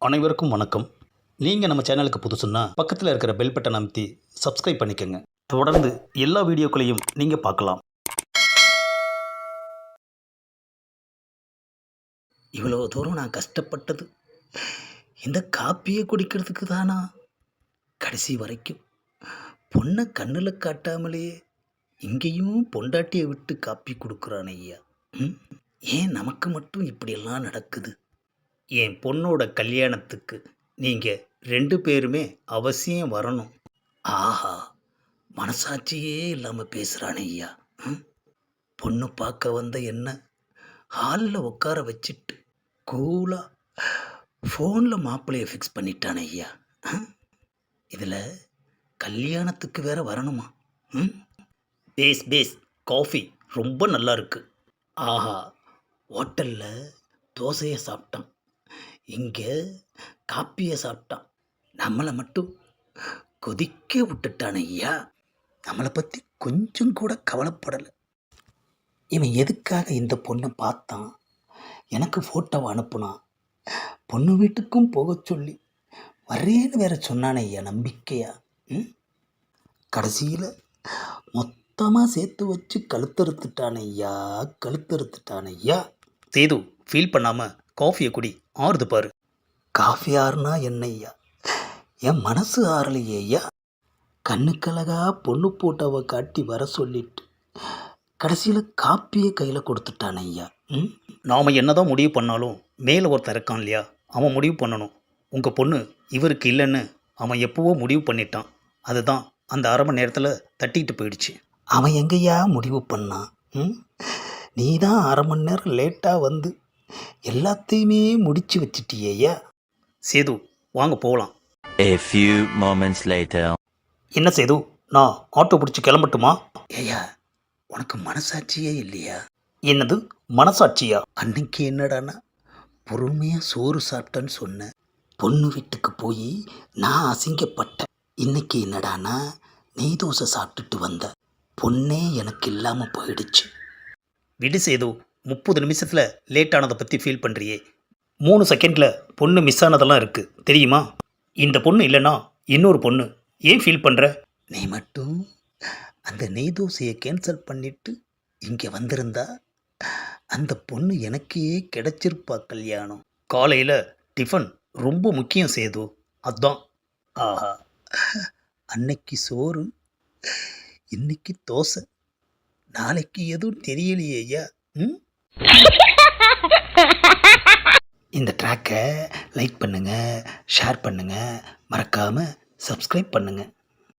அனைவருக்கும் வணக்கம். நீங்கள் நம்ம சேனலுக்கு புதுசுன்னா பக்கத்தில் இருக்கிற பெல் பட்டன் அமைத்தி சப்ஸ்கிரைப் பண்ணிக்கோங்க. தொடர்ந்து எல்லா வீடியோக்களையும் நீங்கள் பார்க்கலாம். இவ்வளோ தூரம் நான் கஷ்டப்பட்டது. இந்த காப்பியை குடிக்கிறதுக்கு தானா? கடைசி வரைக்கும் பொண்ணை கண்ணில் காட்டாமலே இங்கேயும் பொண்டாட்டியை விட்டு காப்பி கொடுக்குறான் ஐயா. ம்? ஏன் நமக்கு மட்டும் இப்படியெல்லாம் நடக்குது? என் பொண்ணோட கல்யாணத்துக்கு நீங்கள் ரெண்டு பேருமே அவசியம் வரணும். ஆஹா மனசாட்சியே இல்லாமல் பேசுகிறானே ஐயா. ம்? பொண்ணு பார்க்க வந்த என்ன? ஹாலில் உட்கார வச்சுட்டு கூலாக ஃபோனில் மாப்பிள்ளையை ஃபிக்ஸ் பண்ணிட்டானே ஐயா. இதில் கல்யாணத்துக்கு வேற வரணுமா? ம்? பேஸ் பேஸ் காஃபி ரொம்ப நல்லா இருக்கு. ஆஹா ஹோட்டலில் தோசையை சாப்பிட்டான். இங்கே காப்பியை சாப்பிட்டான். நம்மளை மட்டும் கொதிக்க விட்டுட்டான் ஐயா. நம்மளை பற்றி கொஞ்சம் கூட கவலைப்படலை. இவன் எதுக்காக இந்த பொண்ணை பார்த்தான்? எனக்கு ஃபோட்டோவை அனுப்புனான் பொண்ணு வீட்டுக்கும் போக சொல்லி. வரேன்னு வேற சொன்னானே ஐயா நம்பிக்கையா? ம்? கடைசியில் மொத்தமாக சேர்த்து வச்சு கழுத்தறுத்துட்டான் ஐயா கழுத்தறுத்துட்டான் ஐயா. சேது ஃபீல் பண்ணாமல் காஃபியை குடி. ஆறுது பாரு. காஃபி ஆறுனா என்ன ஐயா என் மனசு ஆறலையே ஐயா. கண்ணுக்கழகா பொண்ணு போட்டவ காட்டி வர சொல்லிட்டு கடைசியில் காப்பியை கையில் கொடுத்துட்டான் ஐயா. ம்? நாம் என்னதான் முடிவு பண்ணாலும் மேலே ஒருத்தன் இருக்கான் இல்லையா? அவன் முடிவு பண்ணணும். உங்கள் பொண்ணு இவருக்கு இல்லைன்னு அவன் எப்போவோ முடிவு பண்ணிட்டான். அதுதான் அந்த அரை மணி நேரத்தில் தட்டிட்டு போயிடுச்சு. அவன் எங்கேயா முடிவு பண்ணான்? ம்? நீ தான் அரை மணி நேரம் லேட்டாக வந்து எல்லாத்தையுமே முடிச்சு வச்சிட்டியேயா? சேது வாங்க போகலாம். A few moments later. என்ன சேது நான் ஆட்டோ பிடிச்சி கிளம்பட்டுமா? ஏயா உனக்கு மனசாட்சியே இல்லையா? என்னது மனசாட்சியா? அன்னைக்கு என்னடான்னா பொறுமையாக சோறு சாப்பிட்டேன்னு சொன்னேன் பொண்ணு வீட்டுக்கு போய் நான் அசிங்கப்பட்டேன். இன்னைக்கு என்னடானா நெய் தோசை சாப்பிட்டுட்டு வந்த. பொண்ணே எனக்கு இல்லாமல் போயிடுச்சு. விடு சேது முப்பது நிமிஷத்தில் லேட் ஆனதை பற்றி ஃபீல் பண்ணுறியே மூணு செகண்டில் பொண்ணு மிஸ் ஆனதெல்லாம் இருக்குது தெரியுமா? இந்த பொண்ணு இல்லைன்னா இன்னொரு பொண்ணு ஏன் ஃபீல் பண்ணுற நீ மட்டும் அந்த நெய் தோசையை கேன்சல் பண்ணிட்டு இங்கே வந்திருந்தா அந்த பொண்ணு எனக்கே கிடைச்சிருப்பா கல்யாணம். காலையில் டிஃபன் ரொம்ப முக்கியம் சேது அதான். ஆஹா அன்னைக்கு சோறு இன்னைக்கு தோசை நாளைக்கு எதுவும் தெரியலையே ஐயா ம்? இந்த ட்ராக்கை லைக் பண்ணுங்கள் ஷேர் பண்ணுங்கள் மறக்காமல் சப்ஸ்கிரைப் பண்ணுங்கள்